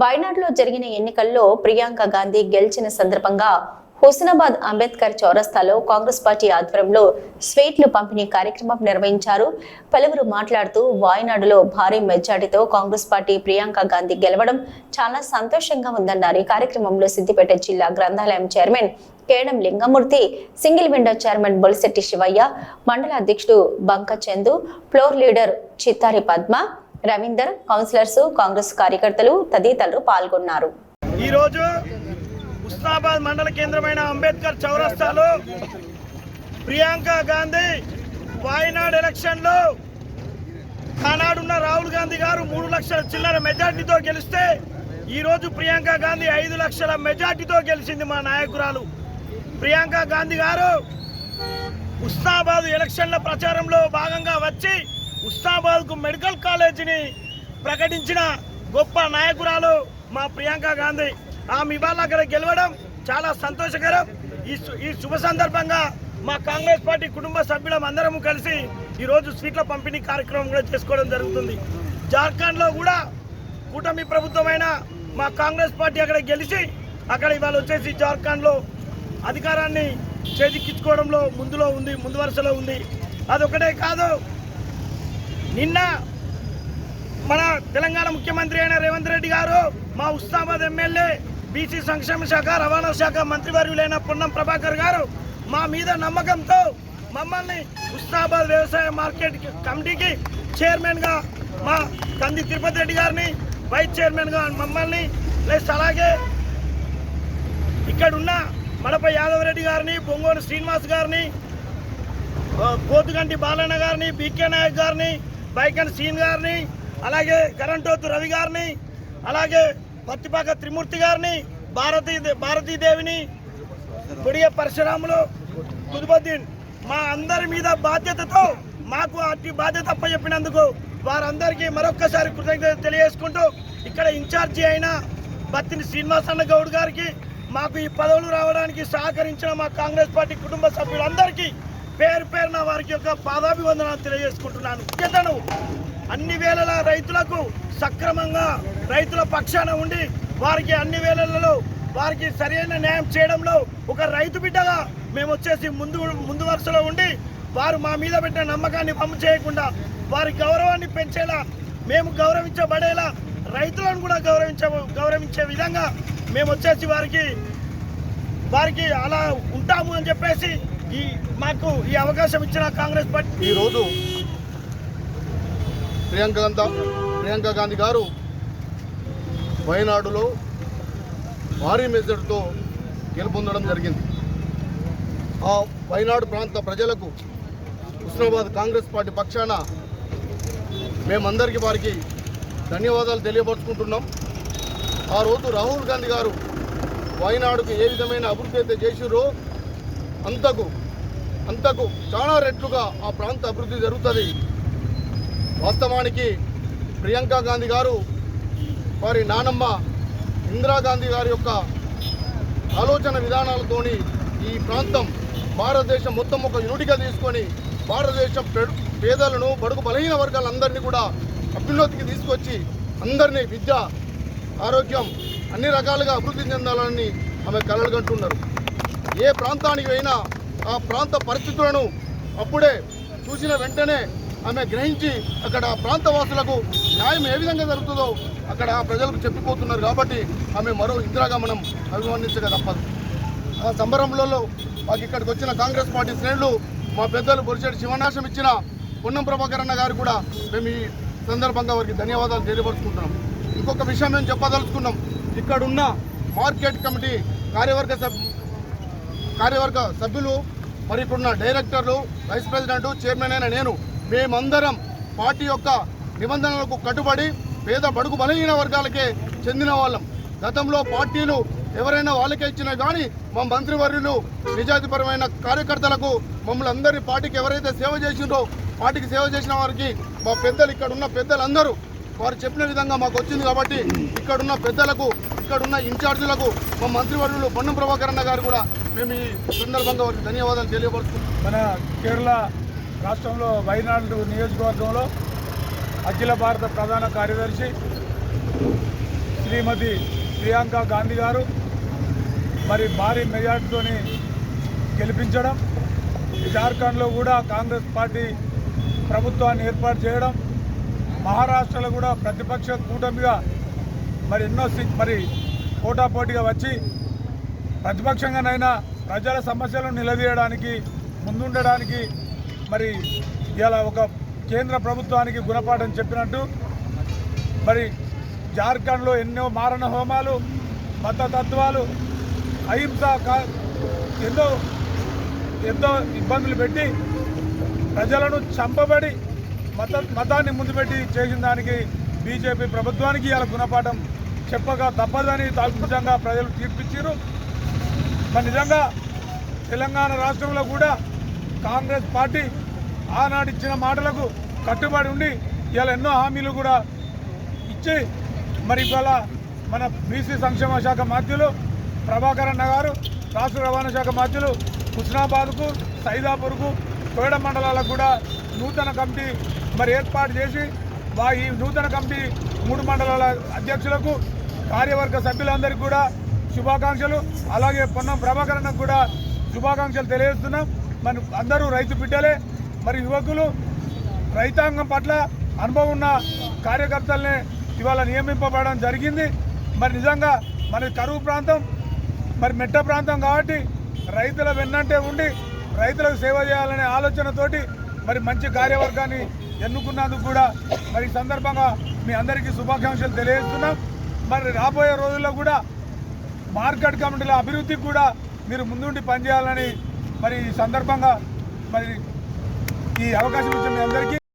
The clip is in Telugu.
వాయనాడులో జరిగిన ఎన్నికల్లో ప్రియాంక గాంధీ గెలిచిన సందర్భంగా హుస్నాబాద్ అంబేద్కర్ చౌరస్తాలో కాంగ్రెస్ పార్టీ ఆధ్వర్యంలో స్వీట్లు పంపిణీ కార్యక్రమం నిర్వహించారు. పలువురు మాట్లాడుతూ వాయనాడులో భారీ మెజార్టీతో కాంగ్రెస్ పార్టీ ప్రియాంక గాంధీ గెలవడం చాలా సంతోషంగా ఉందన్నారు. ఈ కార్యక్రమంలో సిద్దిపేట జిల్లా గ్రంథాలయం chairman Kedam Lingamurthy single window chairman Bolishetti Shivaiah మండల అధ్యక్షుడు Banka Chandu floor leader Chittari Padma Ravinder councillors Congress కార్యకర్తలు తదితరులు పాల్గొన్నారు. ఈరోజు ఉస్నాబాద్ మండల కేంద్రమైన అంబేద్కర్ చౌరస్తాలో ప్రియాంక గాంధీ వాయనాడ్ ఎలక్షన్లో ఆనాడున్న రాహుల్ గాంధీ గారు మూడు లక్షల చిల్లర మెజార్టీతో గెలిస్తే ఈరోజు ప్రియాంక గాంధీ ఐదు లక్షల మెజార్టీతో గెలిచింది మా నాయకురాలు. ప్రియాంక గాంధీ గారు ఉస్నాబాద్ ఎలక్షన్ల ప్రచారంలో భాగంగా వచ్చి ఉస్నాబాద్కు మెడికల్ కాలేజీని ప్రకటించిన గొప్ప నాయకురాలు మా ప్రియాంక గాంధీ. ఆమె ఇవాళ అక్కడ గెలవడం చాలా సంతోషకరం. ఈ సు- ఈ శుభ సందర్భంగా మా కాంగ్రెస్ పార్టీ కుటుంబ సభ్యులం అందరము కలిసి ఈరోజు స్వీట్ల పంపిణీ కార్యక్రమం కూడా చేసుకోవడం జరుగుతుంది. జార్ఖండ్లో కూడా కూటమి ప్రభుత్వమైన మా కాంగ్రెస్ పార్టీ అక్కడ గెలిచి అక్కడ ఇవాళ వచ్చేసి జార్ఖండ్లో అధికారాన్ని చేజిక్కించుకోవడంలో ముందులో ఉంది ముందు వరుసలో ఉంది. అదొకటే కాదు నిన్న మన తెలంగాణ ముఖ్యమంత్రి అయిన రేవంత్ రెడ్డి గారు మా ఉస్తాబాద్ ఎమ్మెల్యే బీసీ సంక్షేమ శాఖ రవాణా శాఖ మంత్రివర్యులైన పొన్నం ప్రభాకర్ గారు మా మీద నమ్మకంతో మమ్మల్ని ఉస్తాబాద్ వ్యవసాయ మార్కెట్ కమిటీకి చైర్మన్గా మా కంది తిరుపతి రెడ్డి గారిని వైస్ చైర్మన్గా మమ్మల్ని ప్లస్ అలాగే ఇక్కడున్న మడప యాదవ్ రెడ్డి గారిని బొంగోని శ్రీనివాస్ గారిని కోతుగంటి బాలన్న గారిని బీకే నాయక్ గారిని బైకన్ సీన్ గారిని అలాగే కరెంటోతు రవి గారిని అలాగే పత్తిపాక త్రిమూర్తి గారిని భారతీ భారతీదేవిని కొడియ పరశురాములు కుతుబుద్దీన్ మా అందరి మీద బాధ్యతతో మాకు అట్టి బాధ్యత అప్పచెప్పినందుకు వారందరికీ మరొక్కసారి కృతజ్ఞత తెలియజేసుకుంటూ ఇక్కడ ఇన్ఛార్జి అయిన బత్తిని శ్రీనివాసన్న గౌడ్ గారికి మాకు ఈ పదవులు రావడానికి సహకరించిన మా కాంగ్రెస్ పార్టీ కుటుంబ సభ్యులందరికీ పేరు పేరున వారికి యొక్క పాదాభివందనాలు తెలియజేసుకుంటున్నాను. ఇతను అన్ని వేళల రైతులకు సక్రమంగా రైతుల పక్షాన ఉండి వారికి అన్ని వేళలలో వారికి సరైన న్యాయం చేయడంలో ఒక రైతు బిడ్డగా మేము వచ్చేసి ముందు ముందు వరుసలో ఉండి వారు మా మీద పెట్టిన నమ్మకాన్ని పంపు చేయకుండా వారి గౌరవాన్ని పెంచేలా మేము గౌరవించబడేలా రైతులను కూడా గౌరవించ గౌరవించే విధంగా మేము వచ్చేసి వారికి వారికి అలా ఉంటాము అని చెప్పేసి ఈ మాకు ఈ అవకాశం ఇచ్చిన కాంగ్రెస్ పార్టీ ఈరోజు ప్రియాంక గాంధీ ప్రియాంక గాంధీ గారు వయనాడులో భారీ మెజార్టీతో గెలుపొందడం జరిగింది. ఆ వయనాడు ప్రాంత ప్రజలకు హుస్నాబాద్ కాంగ్రెస్ పార్టీ పక్షాన మేమందరికీ వారికి ధన్యవాదాలు తెలియపరుచుకుంటున్నాం. ఆ రోజు రాహుల్ గాంధీ గారు వయనాడుకు ఏ విధమైన అభివృద్ధి అయితే చేసిరో అంతకు అంతకు చాలా రెట్లుగా ఆ ప్రాంత అభివృద్ధి జరుగుతుంది. వాస్తవానికి ప్రియాంక గాంధీ గారు వారి నానమ్మ ఇందిరాగాంధీ గారి యొక్క ఆలోచన విధానాలతోని ఈ ప్రాంతం భారతదేశం మొత్తం ఒక యూనిట్గా తీసుకొని భారతదేశం పేదలను బడుగు బలహీన వర్గాలందరినీ కూడా అభ్యున్నతికి తీసుకొచ్చి అందరినీ విద్య ఆరోగ్యం అన్ని రకాలుగా అభివృద్ధి చెందాలని ఆమె కలలుగంటున్నారు ఏ ప్రాంతానికి అయినా ఆ ప్రాంత పరిస్థితులను అప్పుడే చూసిన వెంటనే ఆమె గ్రహించి అక్కడ ప్రాంతవాసులకు ప్రాంత వాసులకు న్యాయం ఏ విధంగా జరుగుతుందో అక్కడ ఆ ప్రజలకు చెప్పిపోతున్నారు కాబట్టి ఆమె మరో ఇందిరాగా మనం తప్పదు. ఆ సంబరంలో మాకు ఇక్కడికి వచ్చిన కాంగ్రెస్ పార్టీ శ్రేణులు మా పెద్దలు బొరిచేటి శివనాశం ఇచ్చిన పొన్నం ప్రభాకర్ అన్న గారు కూడా మేము ఈ సందర్భంగా వారికి ధన్యవాదాలు తెలియపరుచుకుంటున్నాం. ఇంకొక విషయం మేము చెప్పదలుచుకున్నాం. ఇక్కడున్న మార్కెట్ కమిటీ కార్యవర్గ సభ్యు కార్యవర్గ సభ్యులు మరి ఇప్పుడున్న డైరెక్టర్లు వైస్ ప్రెసిడెంట్ చైర్మన్ అయిన నేను మేమందరం పార్టీ యొక్క నిబంధనలకు కట్టుబడి పేద బడుగు బలహీన వర్గాలకే చెందిన వాళ్ళం. గతంలో పార్టీలు ఎవరైనా వాళ్ళకే ఇచ్చినా కానీ మా మంత్రివర్యులు నిజాయితీపరమైన కార్యకర్తలకు మమ్మల్ని అందరి పార్టీకి ఎవరైతే సేవ చేసిండ్రో పార్టీకి సేవ చేసిన వారికి మా పెద్దలు ఇక్కడ ఉన్న పెద్దలందరూ వారు చెప్పిన విధంగా మాకు వచ్చింది కాబట్టి ఇక్కడున్న పెద్దలకు ఇక్కడున్న ఇన్ఛార్జీలకు మా మంత్రివర్యులు పొన్నం ప్రభాకర్ అన్న గారు కూడా మేము ఈ సందర్భంగా వారికి ధన్యవాదాలు తెలియపరుస్తున్నాం మన కేరళ రాష్ట్రంలో వైనాడు నియోజకవర్గంలో అఖిల భారత ప్రధాన కార్యదర్శి శ్రీమతి ప్రియాంక గాంధీ గారు మరి భారీ మెజార్టీతోని గెలిపించడం జార్ఖండ్లో కూడా కాంగ్రెస్ పార్టీ ప్రభుత్వాన్ని ఏర్పాటు చేయడం మహారాష్ట్రలో కూడా ప్రతిపక్ష కూటమిగా మరి ఎన్నో మరి పోటాపోటీగా వచ్చి ప్రతిపక్షంగానైనా ప్రజల సమస్యలను నిలదీయడానికి ముందుండడానికి మరి ఇలా ఒక కేంద్ర ప్రభుత్వానికి గుణపాఠం చెప్పినట్టు మరి జార్ఖండ్లో ఎన్నో మారణ హోమాలు మత తత్వాలు అహింస ఎన్నో ఎంతో ఇబ్బందులు పెట్టి ప్రజలను చంపబడి మత మతాన్ని ముందు పెట్టి చేసిన దానికి బీజేపీ ప్రభుత్వానికి ఇలా గుణపాఠం చెప్పగా తప్పదని తా- ప్రజలు తీర్పిచ్చారు. మరి నిజంగా తెలంగాణ రాష్ట్రంలో కూడా కాంగ్రెస్ పార్టీ ఆనాడు ఇచ్చిన మాటలకు కట్టుబడి ఉండి ఇవాళ ఎన్నో హామీలు కూడా ఇచ్చి మరి ఇవాళ మన బీసీ సంక్షేమ శాఖ మాధ్యులు ప్రభాకర్ అన్న గారు రాష్ట్ర రవాణా శాఖ మాధ్యులు హుస్నాబాద్కు సైదాపూర్కు కోయడ మండలాలకు కూడా నూతన కమిటీ మరి ఏర్పాటు చేసి వా ఈ నూతన కమిటీ మూడు మండలాల అధ్యక్షులకు కార్యవర్గ సభ్యులందరికీ కూడా శుభాకాంక్షలు. అలాగే పొన్నం ప్రభాకర్ కూడా శుభాకాంక్షలు తెలియజేస్తున్నాం. మరి అందరూ రైతు బిడ్డలే. మరి యువకులు రైతాంగం పట్ల అనుభవం ఉన్న కార్యకర్తల్ని ఇవాళ నియమింపబడడం జరిగింది. మరి నిజంగా మన కరువు ప్రాంతం మరి మెట్ట ప్రాంతం కాబట్టి రైతుల వెన్నంటే ఉండి రైతులకు సేవ చేయాలనే ఆలోచనతోటి మరి మంచి కార్యవర్గాన్ని ఎన్నుకున్నందుకు కూడా మరి సందర్భంగా మీ అందరికీ శుభాకాంక్షలు తెలియజేస్తున్నాం. మరి రాబోయే రోజుల్లో కూడా మార్కెట్ కమిటీల అభివృద్ధికి కూడా మీరు ముందుండి పనిచేయాలని మరి ఈ సందర్భంగా మరి ఈ అవకాశం ఇచ్చిన మీ అందరికీ